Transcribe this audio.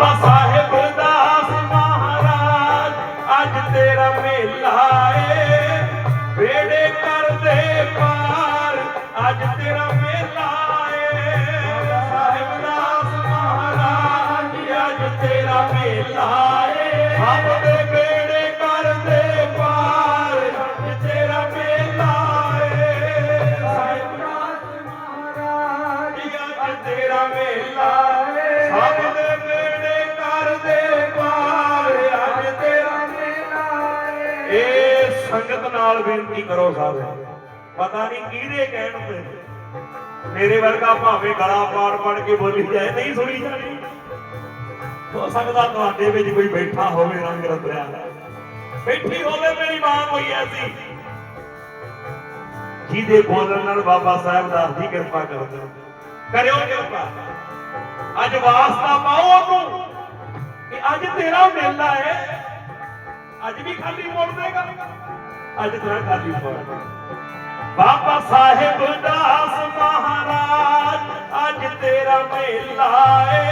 ਬਾਬਾ ਸਾਹਿਬ ਦਾਸ ਮਹਾਰਾਜ, ਅੱਜ ਤੇਰਾ ਮੇਲਾ ਏ। ਵੇੜੇ ਕਰਦੇ ਪਾਰ, ਅੱਜ ਤੇਰਾ ਮੇਲਾ ਏ। ਸਾਹਿਬ ਦਾਸ ਮਹਾਰਾਜ, ਅੱਜ ਤੇਰਾ ਮੇਲਾ ਏ। ਸਭ ਦੇ ਵੇੜੇ ਕਰਦੇ ਪਾਰ, ਅੱਜ ਤੇਰਾ ਮੇਲਾ ਏ। ਸਾਹਿਬ ਦਾਸ ਮਹਾਰਾਜ, ਅੱਜ ਤੇਰਾ ਮੇਲਾ ਇਹ ਸੰਗਤ ਨਾਲ ਬੇਨਤੀ ਕਰੋ ਸਾਹਿਬ। ਪਤਾ ਨਹੀਂ ਕਿਹਦੇ ਕਹਿਣ ਤੇ। ਮੇਰੇ ਵਰਗਾ ਭਾਵੇਂ ਗਲਾ ਪਾੜ ਪੜ ਕੇ ਬੋਲੀ ਜਾਏ, ਨਹੀਂ ਸੁਣੀ ਜਾਣੀ। ਹੋ ਸਕਦਾ ਤੁਹਾਡੇ ਵਿੱਚ ਕੋਈ ਬੈਠਾ ਹੋਵੇ ਰੰਗ ਰਤਿਆ ਬੈਠੀ ਹੋਵੇ ਮੇਰੀ ਮਾਂ ਕੋਈ ਐਸੀ। ਜਿਹਦੇ ਬੋਲਣ ਨਾਲ ਬਾਬਾ ਸਾਹਿਬ ਦਾ ਦੀ ਕਿਰਪਾ ਕਰਦੇ ਕਰਿਓ ਕਿਰਪਾ ਅੱਜ ਵਾਸਤਾ ਪਾਓ ਉਹਨੂੰ ਕਿ ਅੱਜ ਤੇਰਾ ਮੇਲਾ ਹੈ। ਅੱਜ ਵੀ ਖਾਲੀ ਮੋੜ ਅੱਜ ਤੇਰਾ ਖਾਲੀ ਮੋੜ ਬਾਬਾ ਸਾਹਿਬ ਦਾਸ ਮਹਾਰਾਜ, ਅੱਜ ਤੇਰਾ ਮੇਲਾ ਏ।